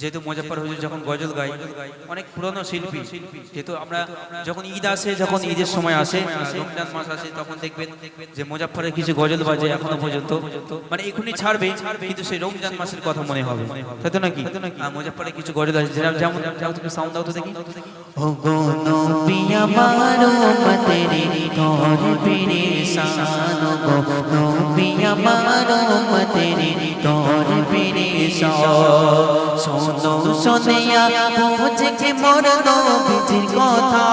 যেহেতু মোজাফর হুজুর যখন গজল গাই অনেক পুরনো শিল্পী, যেহেতু আমরা যখন ঈদ আসে, যখন ঈদের সময় আসে, রমজান মাস আসে, তখন দেখবেন যে মোজাফরের কিছু গজল বাজে এখনও পর্যন্ত। মানে এখনই ছাড়বে, কিন্তু সেই রমজান মাসের কথা মনে হবে। তাই তো নাকি? মোজাফরের কিছু গজল আছে, যেমন যেমন যাও তুমি সাউন্ড দাও তো দেখি। ও গো। গো শোনো শোনিয়া পৌঁছে কে মোর নবীজির কথা।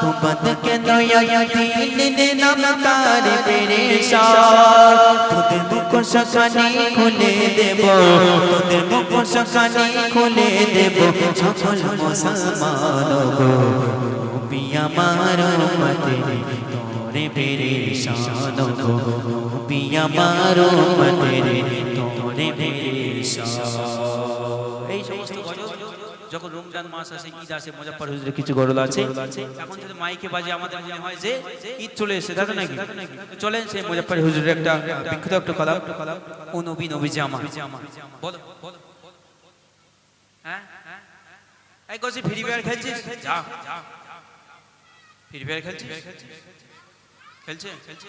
হুকুমত কে নয়া দিল নে নাম তার পিরে তোদের মুখ সকানি খুলে দেব, তোদের মুখ সকানি খুলে দেব, সকল মুসলমান গো। পিয়া মারো মতে তোরে পেরে শান গো। পিয়া মারো মতে তোরে এই সমস্ত যখন রমজান মাস আসে, ঈদ আসে মোজাফর হুজুরের কিছু গজল আছে। এখন যদি মাইকে বাজে, আমাদের মনে হয় যে ঈদ চলে এসে দাদা নাকি? চলেন সেই মোজাফর হুজুরের একটা বিখ্যাত একটা কলাম। ও নবী নবী জামা বলো। হ্যাঁ? এই কসি ফ্রি ফায়ার খেলছিস? যা। ফ্রি ফায়ার খেলছিস? খেলছে? খেলছে?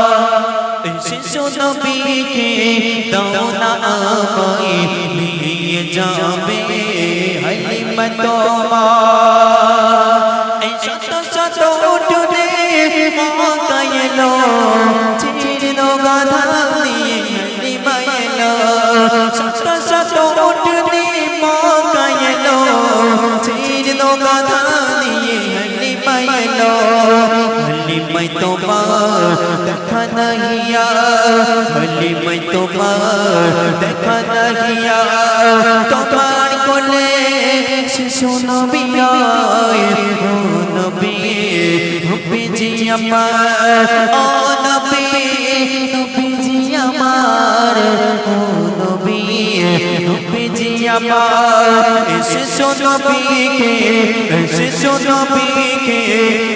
এসে শোনো পিকে দাও না আমায় নিয়ে যাবে হালিমা তোমার শত শত উঠুনে মাতা এলো চিরন গাধা দিয়ে হালিমা এলো। শত শত উঠুনে মাতা এলো চিরন গাধা দিয়ে হালিমা এলো। হালিমা তোমার দেখা নাহিয়া হালিমা তোমার দেখা নাহিয়া তোমার কোলে শিশু নবী আয় ও নবী নবীজি আমার আমার শিশু নবীকে শিশু নবীকে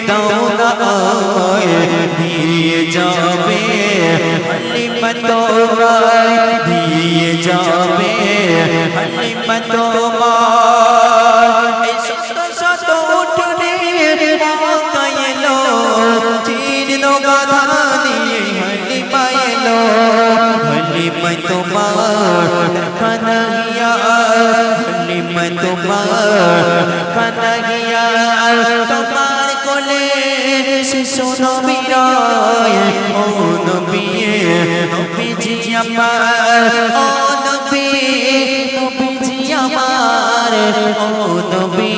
দাও না আয় দিয়ে যাবে হালিমা তোমার দিয়ে যাবে হালিমা তোমার এই শত শত মাতা এলো চিরনো গাধা দিয়ে হালিমা এলো হালিমা তোমার হালিমা তোমার নাহিয়া তোমার কোলে শিশু নবীরায় ও নবী নবীজি আমার ও নবী নবীজি আমার ও নবী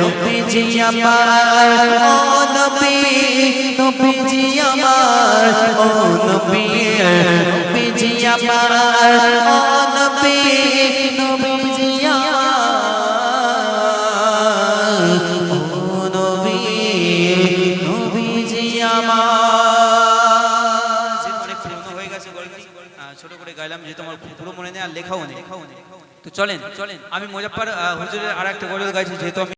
নবীজি আমার ও নবী নবীজি আমার ও নবী হয়ে গেছে গল্পটি ছোট করে গাইলাম যেহেতু আমার পুরো মনে নেই আর লেখাও নেই। তো চলেন চলেন। আমি মুজাফফর আহ, হুজুরের আর একটা গজল গাইছি যেহেতু আমি